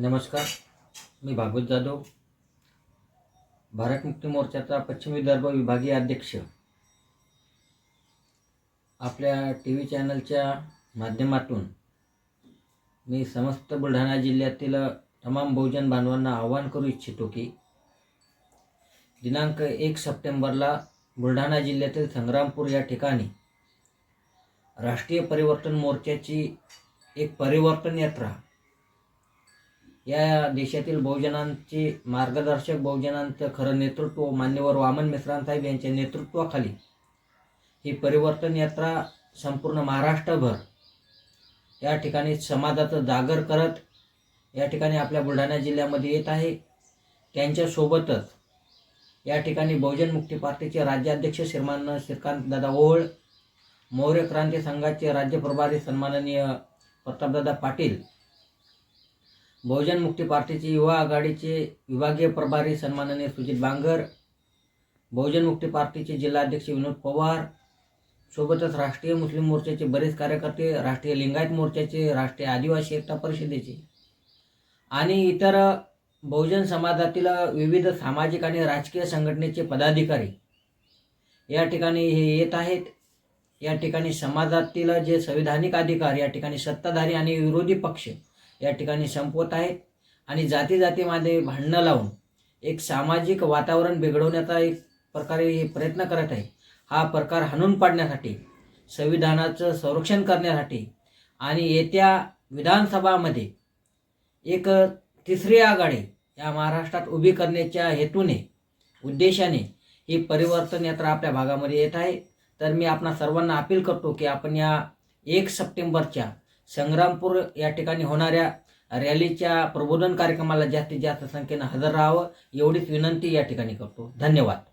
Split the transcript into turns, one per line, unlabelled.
नमस्कार मी भागवत जाधव. भारत मुक्ती मोर्चाचा पश्चिम विदर्भ विभागीय अध्यक्ष. आपल्या टी व्ही चॅनलच्या माध्यमातून मी समस्त बुलढाणा जिल्ह्यातील तमाम बहुजन बांधवांना आवाहन करू इच्छितो की दिनांक एक सप्टेंबरला बुलढाणा जिल्ह्यातील संग्रामपूर या ठिकाणी राष्ट्रीय परिवर्तन मोर्चाची एक परिवर्तन यात्रा या देशातील बहुजनांचे मार्गदर्शक बहुजनांचं खरं नेतृत्व मान्यवर वामन मिश्रांसाहेब यांच्या नेतृत्वाखाली ही परिवर्तन यात्रा संपूर्ण महाराष्ट्रभर या ठिकाणी समाजाचं जागर करत या ठिकाणी आपल्या बुलढाणा जिल्ह्यामध्ये येत आहे. त्यांच्यासोबतच या ठिकाणी बहुजन मुक्ती पार्टीचे राज्याध्यक्ष श्रीमान श्रीकांत दादा मौर्य क्रांती संघाचे राज्य प्रभारी सन्माननीय प्रतापदादा पाटील बहुजन मुक्ती पार्टीचे युवा आघाडीचे विभागीय प्रभारी सन्माननीय सुजित बांगर बहुजन मुक्ती पार्टीचे जिल्हाध्यक्ष विनोद पवार सोबतच राष्ट्रीय मुस्लिम मोर्चाचे बरेच कार्यकर्ते राष्ट्रीय लिंगायत मोर्चाचे राष्ट्रीय आदिवासी एकता परिषदेचे आणि इतर बहुजन समाजातील विविध सामाजिक आणि राजकीय संघटनेचे पदाधिकारी. या ठिकाणी हे येत आहेत. या ठिकाणी समाजातील जे संविधानिक अधिकार या ठिकाणी सत्ताधारी आणि विरोधी पक्ष या ठिकाणी संपवत आहेत. आणि जाती जातीमध्ये भांडणं लावून एक सामाजिक वातावरण बिघडवण्याचा एक प्रकारे हे प्रयत्न करत आहे. हा प्रकार हाणून पाडण्यासाठी संविधानाचं संरक्षण करण्यासाठी आणि येत्या विधानसभामध्ये एक तिसरी आघाडी या महाराष्ट्रात उभी करण्याच्या हेतूने उद्देशाने ही परिवर्तन यात्रा आपल्या भागामध्ये येत आहे. तर मी आपणा सर्वांना अपील करतो की आपण या एक सप्टेंबरच्या संग्रामपूर या ठिकाणी होणाऱ्या रॅलीच्या प्रबोधन कार्यक्रमाला जास्तीत जास्त संख्येनं हजर राहावं एवढीच विनंती या ठिकाणी करतो. धन्यवाद.